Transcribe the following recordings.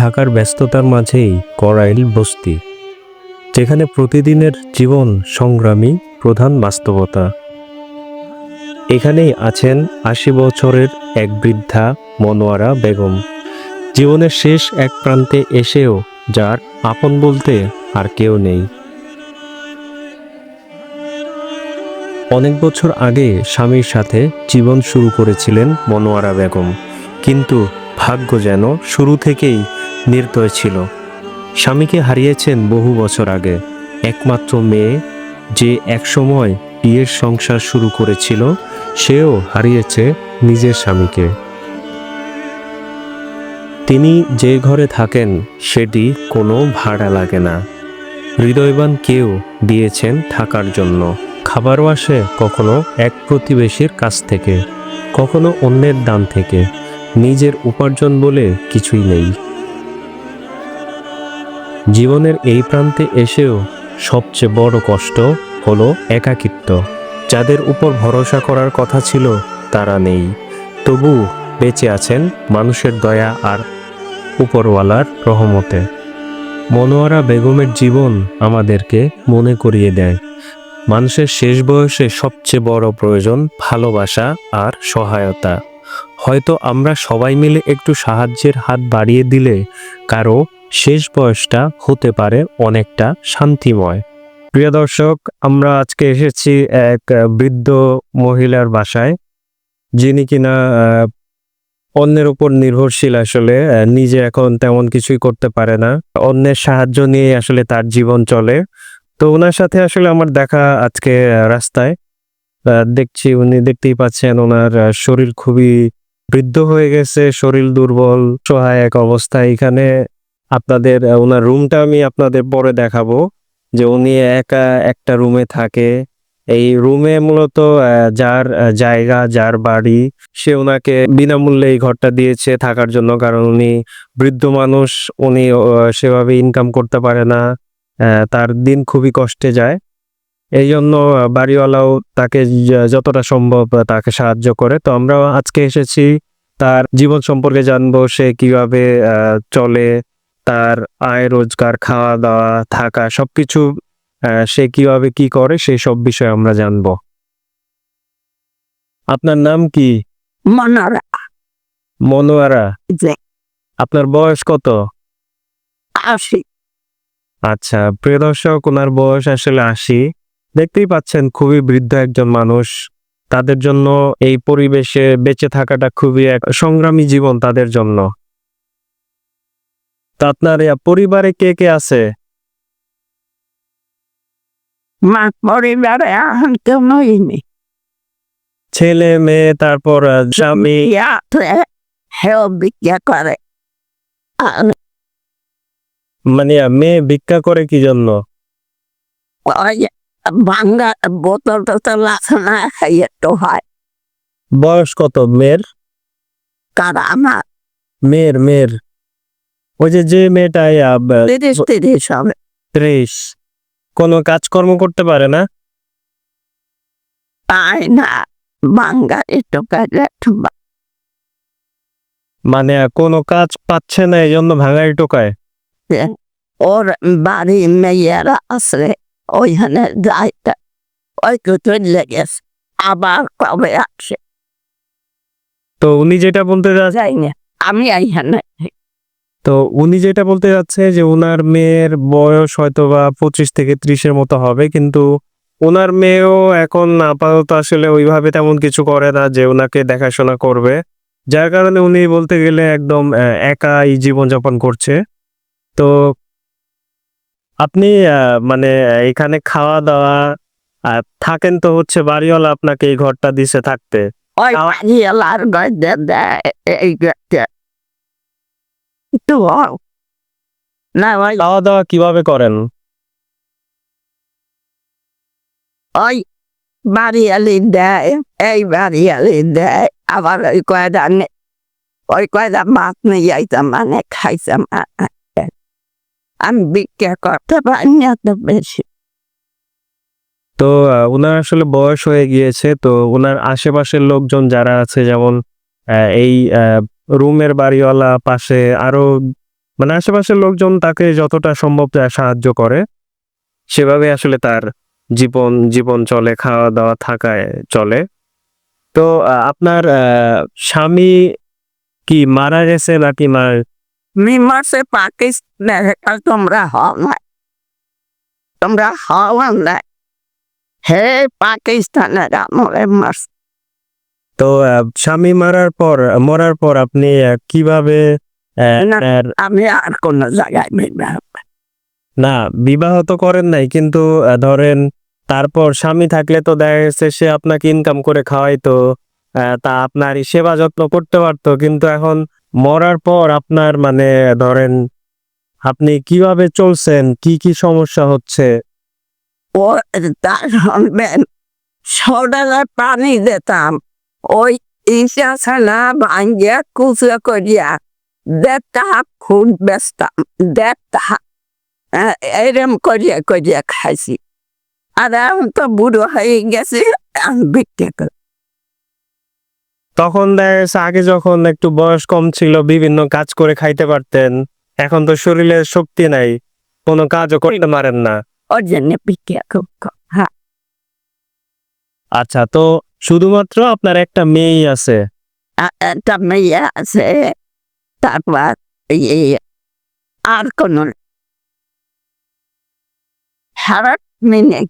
ঢাকার ব্যস্ততার মাঝেই করাইল বস্তি, যেখানে প্রতিদিনের জীবন সংগ্রামী প্রধান বাস্তবতা। এখানেই আছেন আশি বছরের এক বৃদ্ধা মনোয়ারা বেগম। জীবনের শেষ এক প্রান্তে এসেও যার আপন বলতে আর কেউ নেই। অনেক বছর আগে স্বামীর সাথে জীবন শুরু করেছিলেন মনোয়ারা বেগম, কিন্তু ভাগ্য যেন শুরু থেকেই নির্দয় ছিল। স্বামীকে হারিয়েছেন বহু বছর আগে। একমাত্র মেয়ে যে একসময় বিয়ের সংসার শুরু করেছিল, সেও হারিয়েছে নিজের স্বামীকে। তিনি যে ঘরে থাকেন, সেটি কোনো ভাড়া লাগে না। হৃদয়বান কেউ দিয়েছেন থাকার জন্য। খাবারও আসে কখনো এক প্রতিবেশীর কাছ থেকে, কখনো অন্যের দান থেকে। নিজের উপার্জন বলে কিছুই নেই। জীবনের এই প্রান্তে এসেও সবচেয়ে বড় কষ্ট হলো একাকিত্ব। যাদের উপর ভরসা করার কথা ছিল, তারা নেই। তবু বেঁচে আছেন মানুষের দয়া আর উপরওয়ালার রহমতে। মনোয়ারা বেগমের জীবন আমাদেরকে মনে করিয়ে দেয়। মানুষের শেষ বয়সে সবচেয়ে বড় প্রয়োজন ভালোবাসা আর সহায়তা। হয়তো আমরা সবাই মিলে একটু সাহায্যের হাত বাড়িয়ে দিলে কারও শেষ বয়সটা হতে পারে অনেকটা শান্তিময়। প্রিয় দর্শক, আমরা আজকে এসেছি এক বৃদ্ধ মহিলার বাসায়, যিনি কিনা অন্যের উপর নির্ভরশীল আসলে নিজে এখন তেমন কিছুই করতে পারে না। অন্যের সাহায্য নিয়ে আসলে তার জীবন চলে। তো ওনার সাথে আসলে আমার দেখা আজকে রাস্তায়। দেখছি উনি দেখতেই পাচ্ছেন ওনার শরীর খুবই বৃদ্ধ হয়ে গেছে, শরীর দুর্বল সহায় এক অবস্থা এখানে। আপনাদের ওনার রুমটা আমি আপনাদের পরে দেখাবো যে উনি একা একটা রুমে থাকে। এই রুমে মূলত যার জায়গা, যার বাড়ি, সে ওনাকে বিনামূল্যে এই ঘরটা দিয়েছে থাকার জন্য কারণ উনি বৃদ্ধ মানুষ, উনি সেভাবে ইনকাম করতে পারে না তার দিন খুবই কষ্টে যায়। এই জন্য বাড়িওয়ালাও তাকে যতটা সম্ভব তাকে সাহায্য করে। তো আমরা আজকে এসেছি, তার জীবন সম্পর্কে জানব, সে কীভাবে চলে তার আয় রোজগার খাওয়া দাওয়া থাকা সবকিছু সে কীভাবে কি করে সেই সব বিষয়ে আমরা জানব। আপনার নাম কি? মনোরা মনোয়ারা? আপনার বয়স কত? আসি আচ্ছা প্রিয় দর্শক ওনার বয়স আসলে আশি। দেখতেই পাচ্ছেন খুবই বৃদ্ধ একজন মানুষ। তাদের জন্য এই পরিবেশে বেঁচে থাকাটা খুবই এক সংগ্রামী জীবন তাদের জন্য। তা আপনার ইয়া পরিবারে কে কে আছে? মা পরিবারে এখন কেউ নইনি ছেলে মেয়ে তারপর স্বামী। হেও করে। মানে মেয়ে ভিক্ষা করে কি জন্য? ভাঙ্গা বোতল টোতল আছে না তো হয়। বয়স কত মেয়ের? কার আমার? মেয়ের মেয়ের। ওই যে যে মেয়েটা ব- তিরিশ তিরিশ হবে ত্রিশ। কোনো কাজকর্ম করতে পারে না? তাই না। মানে কোনো কাজ পাচ্ছে না এই জন্য ভাঙাই টোকায় ওর বাড়ি মেয়েরা আছে ওইখানে যাইতে ওই তো চলে গেছে আবার কবে আসে? তো উনি যেটা বলতে যাই না আমি এইখানে তো উনি যেটা বলতে যাচ্ছে যে ওনার মেয়ের বয়স হয়তো বা পঁচিশ থেকে ত্রিশের মতো হবে, কিন্তু ওনার মেয়েও এখন আপাতত আসলে ওইভাবে তেমন কিছু করে না যে ওনাকে দেখাশোনা করবে। যার কারণে উনি বলতে গেলে একদম একাই জীবনযাপন করছে। তো আপনি মানে এখানে খাওয়া দাওয়া থাকেন তো হচ্ছে বাড়িওয়ালা আপনাকে এই ঘরটা দিছে থাকতে। তো না ওই খাওয়া দাওয়া কীভাবে করেন? ওই বাড়ি আলি দেয় এই বাড়ি আলি দেয় আবার ওই কয়টা ওই কয়টা মাছ নিয়ে যাইতাম মানে খাইতাম। আমি বিক্রি করতে পারি না তো বেশি। তো ওনার আসলে বয়স হয়ে গিয়েছে তো ওনার আশেপাশের লোকজন যারা আছে যেমন এই রুমের বাড়িওয়ালা, পাশে আরও মানে আশেপাশের লোকজন তাকে যতটা সম্ভব সাহায্য করে, সেভাবে আসলে তার জীবন জীবন চলে খাওয়া দাওয়া থাকায় চলে। তো আপনার স্বামী কি মারা গেছে নাকি মার মিমাসে পাকিস্তানের আর তোমরা হও না তোমরা হও না হে পাকিস্তানের আমলে মাস তো স্বামী মারার পর মরার পর আপনি কীভাবে। আমি আর কোন জায়গায় না বিবাহ তো করেন নাই কিন্তু ধরেন তারপর স্বামী থাকলে তো দেখা গেছে সে আপনাকে ইনকাম করে খাওয়াইতো তা আপনার সেবা যত্ন করতে পারতো কিন্তু এখন মরার পর আপনার মানে ধরেন আপনি কীভাবে চলছেন কি কি সমস্যা হচ্ছে ও তার পানি দিতাম ওই ইসা ছানা ভাঙ্গিয়া কুচা করিয়া দেড়টা খুন বেচতাম দেড়টা এরম করিয়া করিয়া খাইছি আর এখন তো বুড়ো হয়ে গেছে বিক্রি করি তখন দেখা গেছে আগে যখন একটু বয়স কম ছিল বিভিন্ন কাজ করে খাইতে পারতেন এখন তো শরীরে শক্তি নাই কোনো কাজও করতে পারেন না। ওর জন্য হ্যাঁ। আচ্ছা তো শুধুমাত্র আপনার একটা মেয়েই আছে। একটা মেয়ে আছে তারপর আর কোন হারাত মিনে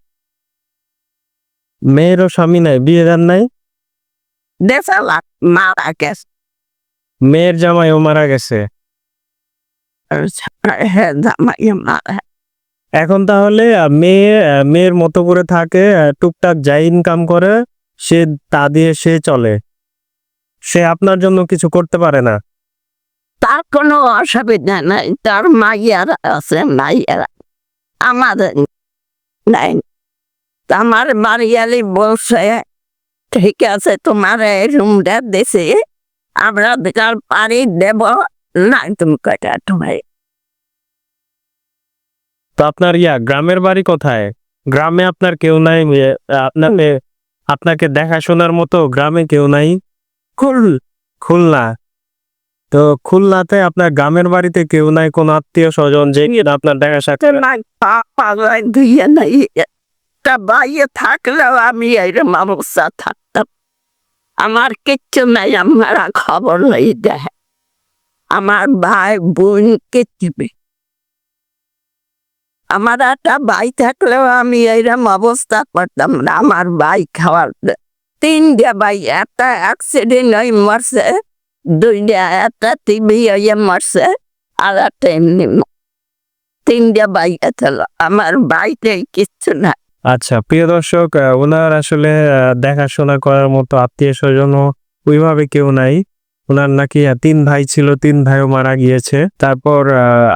মেয়েরও স্বামী নাই বিয়ে দেন নাই? দেশালা মারা গেছে। মেয়ের জামাইও মারা গেছে। হ্যাঁ এখন তাহলে মেয়ে মেয়ের মতো করে থাকে টুকটাক যাই ইনকাম করে সে তা দিয়ে সে চলে। সে আপনার জন্য কিছু করতে পারে না। তার কোনো অসুবিধা নাই। তার মাইয়ারা আছে মাইয়ারা আমাদের নাই। আমার বাড়িয়ালি বলছে ঠিক আছে তোমার এই রুমটা দেশে আমরা বিকাল পানি দেব না তুমি কয়টা তোমার তো আপনার ইয়া গ্রামের বাড়ি কোথায়? গ্রামে আপনার কেউ নাই এ, আপনাকে দেখাশোনার মতো গ্রামে কেউ নাই। খুল, খুলনা। তো খুলনাতে আপনার গ্রামের বাড়িতে কেউ নাই, কোনো আত্মীয় স্বজন, যে আপনার দেখা সাক্ষাৎ বাইরে থাকলেও আমি এরম অবস্থা থাকতাম। আমার কিচ্ছু নাই, আমরা খবর নেই, দেখে। আমার ভাই বোন কিচ্ছু নেই। আমার একটা ভাই থাকলেও আমি এরম অবস্থা করতাম না, আমার ভাই খাওয়ার তিনটা ভাই, একটা অ্যাক্সিডেন্ট হয়ে মরছে, দুইটা একটা টিভি হয়ে মরছে, আর একটা এমনি তিনটা ভাই ছিল আমার বাড়িতে কিচ্ছু না আচ্ছা প্রিয় দর্শক ওনার আসলে দেখাশোনা করার মতো আত্মীয় স্বজনও ওইভাবে কেউ নাই। ওনার নাকি তিন ভাই ছিল, তিন ভাইও মারা গিয়েছে। তারপর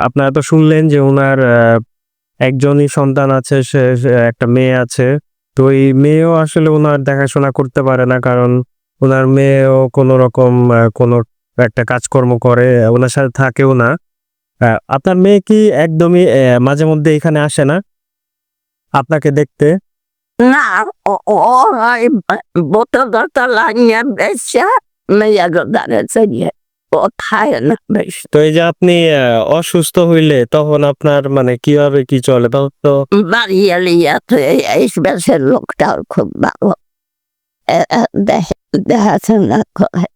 আপনারা তো শুনলেন যে ওনার একজনই সন্তান আছে, সে একটা মেয়ে আছে। তো এই মেয়েও আসলে ওনার দেখাশোনা করতে পারে না কারণ ওনার মেয়েও কোনো রকম কোনো একটা কাজকর্ম করে ওনার সাথে থাকেও না। আপনার মেয়ে কি একদমই মাঝে মধ্যে এখানে আসে না? আপনাকে দেখতে? না, ও বোতল টোতল লাগিয়ে বেশা মেয়ে গোদারে খায় না। বেশ। তো এই যে আপনি অসুস্থ হইলে তখন আপনার মানে কীভাবে কি চলে তখন তো? বাড়ি এলিয়া তো এই খুব ভালো। দেখাশোনা করে।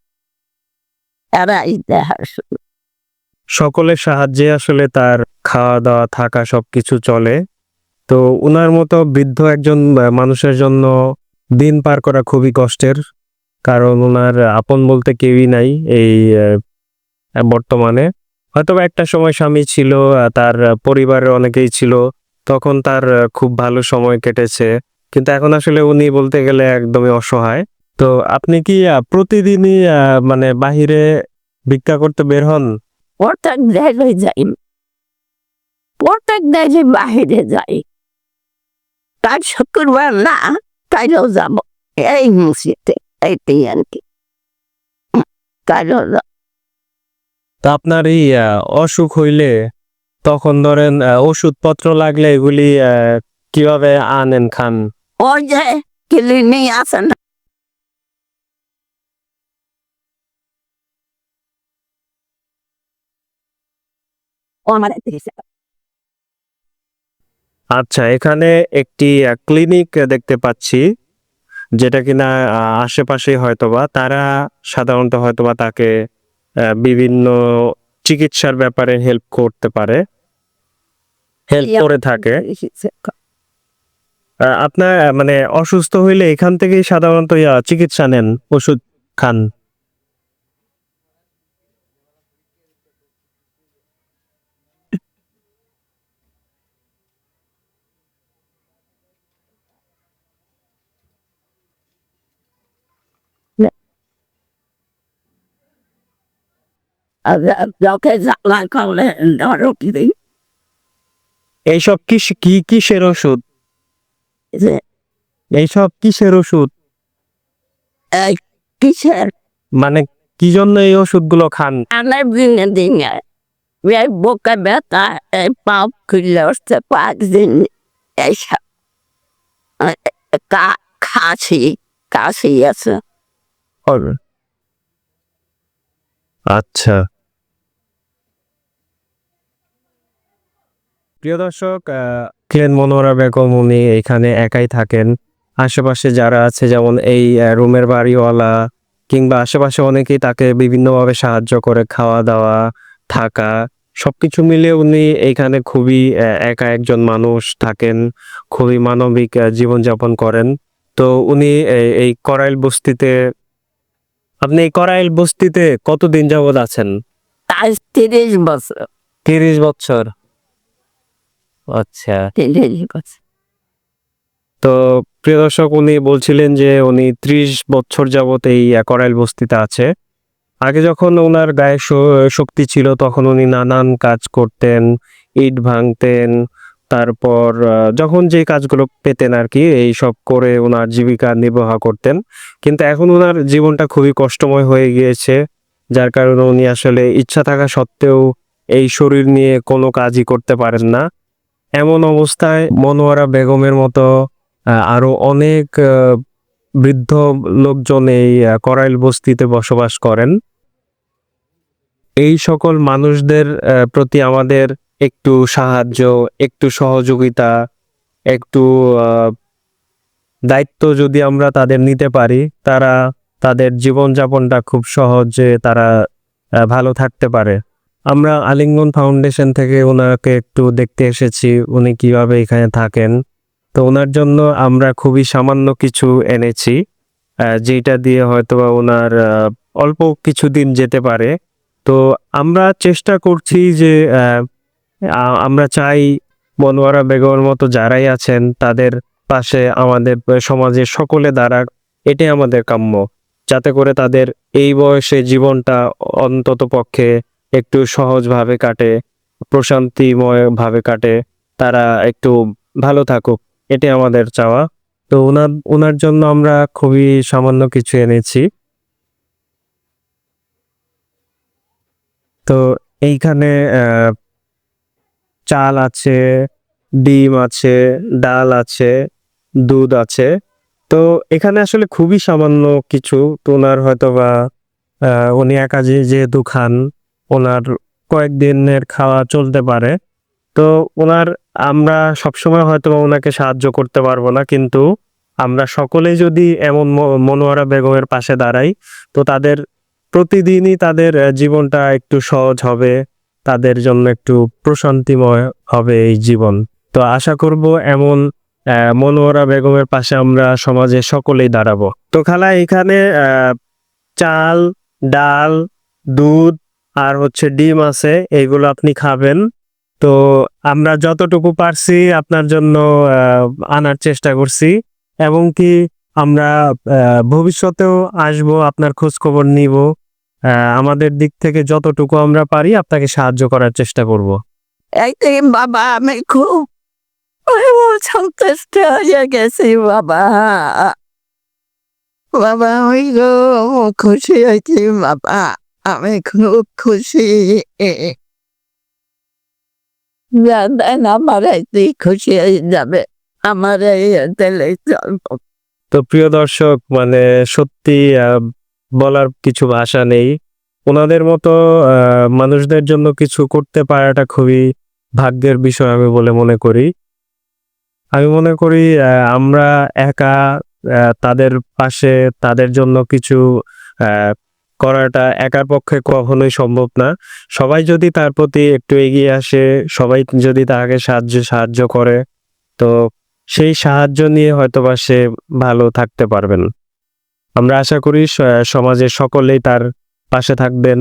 এরাই দেখাশোনা সকলের সাহায্যে আসলে তার খাওয়া দাওয়া থাকা সবকিছু চলে। তো উনার মতো বৃদ্ধ একজন মানুষের জন্য দিন পার করা খুবই কষ্টের। কারণ ওনার আপন বলতে কেউই নাই। এই বর্তমানে। হয়তো একটা সময় স্বামী ছিল তার পরিবারের অনেকেই ছিল, তখন তার খুব ভালো সময় কেটেছে। কিন্তু এখন আসলে উনি বলতে গেলে একদমই অসহায়। তো আপনি কি প্রতিদিনই মানে বাহিরে ভিক্ষা করতে বের হন? জায়গায় যাই। প্রত্যেক জায়গায় বাহিরে যাই। তাই শুক্রবার না তাইলেও যাব। এই এইটাই আর কি তাইলেও। তা আপনার এই অসুখ হইলে তখন ধরেন ওষুধপত্র লাগলে এগুলি কীভাবে আনেন খান? ওই যে ক্লিনিক আচ্ছা এখানে একটি ক্লিনিক দেখতে পাচ্ছি যেটা কিনা আশেপাশে হয়তোবা তারা সাধারণত হয়তোবা তাকে বিভিন্ন চিকিৎসার ব্যাপারে হেল্প করতে পারে। হেল্প করে থাকে। আপনার মানে অসুস্থ হইলে এখান থেকেই সাধারণত চিকিৎসা নেন ওষুধ খান। লোকে জ্বালা করলে কি দিই এইসব কিস কি কিসের ওষুধ? এইসব কিসের ওষুধ? কিসের? মানে কি জন্য এই ওষুধগুলো খান? আনার দিনে দিনে এই বুকে ব্যথা এই পাপ খুললে উঠতে পারদিন এইসব কা খাসি কাশি আছে। আচ্ছা। প্রিয় দর্শক ক্লেন মনোরা বেগম উনি এখানে একাই থাকেন। আশেপাশে যারা আছে যেমন এই রুমের বাড়িওয়ালা কিংবা আশেপাশে অনেকেই তাকে বিভিন্নভাবে সাহায্য করে খাওয়া দাওয়া থাকা সবকিছু মিলে উনি এখানে খুবই একা একজন মানুষ থাকেন খুবই মানবিক জীবনযাপন করেন। তো উনি এই- করাইল বস্তিতে আপনি এই করাইল বস্তিতে কতদিন যাবৎ আছেন? তিরিশ বছর। তিরিশ বছর। আচ্ছা। তো প্রিয় দর্শক উনি বলছিলেন যে উনি ত্রিশ বছর যাবত এই করাইল বস্তিতে আছে। আগে যখন ওনার গায়ে শক্তি ছিল তখন উনি নানান কাজ করতেন ইট ভাঙতেন তারপর যখন যে কাজগুলো পেতেন আর কি এই সব করে ওনার জীবিকা নির্বাহ করতেন। কিন্তু এখন ওনার জীবনটা খুবই কষ্টময় হয়ে গিয়েছে যার কারণে উনি আসলে ইচ্ছা থাকা সত্ত্বেও এই শরীর নিয়ে কোনো কাজই করতে পারেন না। এমন অবস্থায় মনোয়ারা বেগমের মতো আহ, আরও অনেক বৃদ্ধ লোকজন এই করাইল বস্তিতে বসবাস করেন। এই সকল মানুষদের প্রতি আমাদের একটু সাহায্য একটু সহযোগিতা একটু দায়িত্ব যদি আমরা তাদের নিতে পারি তারা তাদের জীবনযাপনটা খুব সহজে তারা ভালো থাকতে পারে। আমরা আলিঙ্গন ফাউন্ডেশন থেকে ওনাকে একটু দেখতে এসেছি, উনি কীভাবে এখানে থাকেন। তো ওনার জন্য আমরা খুবই সামান্য কিছু এনেছি যেটা দিয়ে হয়তোবা ওনার অল্প কিছুদিন যেতে পারে। তো আমরা চেষ্টা করছি যে আমরা চাই মনোয়ারা বেগমের মতো যারাই আছেন, তাদের পাশে আমাদের সমাজের সকলে দাঁড়াক, এটাই আমাদের কাম্য। যাতে করে তাদের এই বয়সে জীবনটা অন্তত পক্ষে একটু সহজভাবে কাটে, প্রশান্তিময় ভাবে কাটে, তারা একটু ভালো থাকুক এটি আমাদের চাওয়া। তো ওনার ওনার জন্য আমরা খুবই সামান্য কিছু এনেছি। তো এইখানে চাল আছে, ডিম আছে, ডাল আছে, দুধ আছে। তো এখানে আসলে খুবই সামান্য কিছু, তো ওনার হয়তো বা উনি একা যেহেতু খান ওনার কয়েকদিনের খাওয়া চলতে পারে। তো ওনার আমরা সবসময় হয়তো ওনাকে সাহায্য করতে পারব না, কিন্তু আমরা সকলেই যদি এমন মনোয়ারা বেগমের পাশে দাঁড়াই, তো তাদের প্রতিদিনই তাদের জীবনটা একটু সহজ হবে, তাদের জন্য একটু প্রশান্তিময় হবে এই জীবন। তো আশা করব এমন মনোয়ারা বেগমের পাশে আমরা সমাজে সকলেই দাঁড়াবো। তো খালা, এখানে চাল, ডাল, দুধ আর হচ্ছে ডিম আছে এইগুলো আপনি খাবেন। তো আমরা যতটুকু পারছি আপনার জন্য আনার চেষ্টা করছি। এবং কি আমরা ভবিষ্যতেও আসব, আপনার খোঁজ খবর নিব আমাদের দিক থেকে যতটুকু আমরা পারি আপনাকে সাহায্য করার চেষ্টা করব। এই বাবা, আমি খুব সন্তুষ্ট হয়ে গেছি বাবা। বাবা, ওই খুশি হয়েছি বাবা। আমি খুব খুশি জানেন আমার এই খুশি হয়ে যাবে আমার এই দিলে তো প্রিয় দর্শক মানে সত্যি বলার কিছু ভাষা নেই। ওনাদের মতো মানুষদের জন্য কিছু করতে পারাটা খুবই ভাগ্যের বিষয় আমি বলে মনে করি। আমি মনে করি আমরা একা তাদের পাশে, তাদের জন্য কিছু করাটা একার পক্ষে কখনোই সম্ভব না। সবাই যদি তার প্রতি একটু এগিয়ে আসে, সবাই যদি তাকে সাহায্য সাহায্য করে, তো সেই সাহায্য নিয়ে হয়তো বা সে ভালো থাকতে পারবেন। আমরা আশা করি সমাজের সকলেই তার পাশে থাকবেন।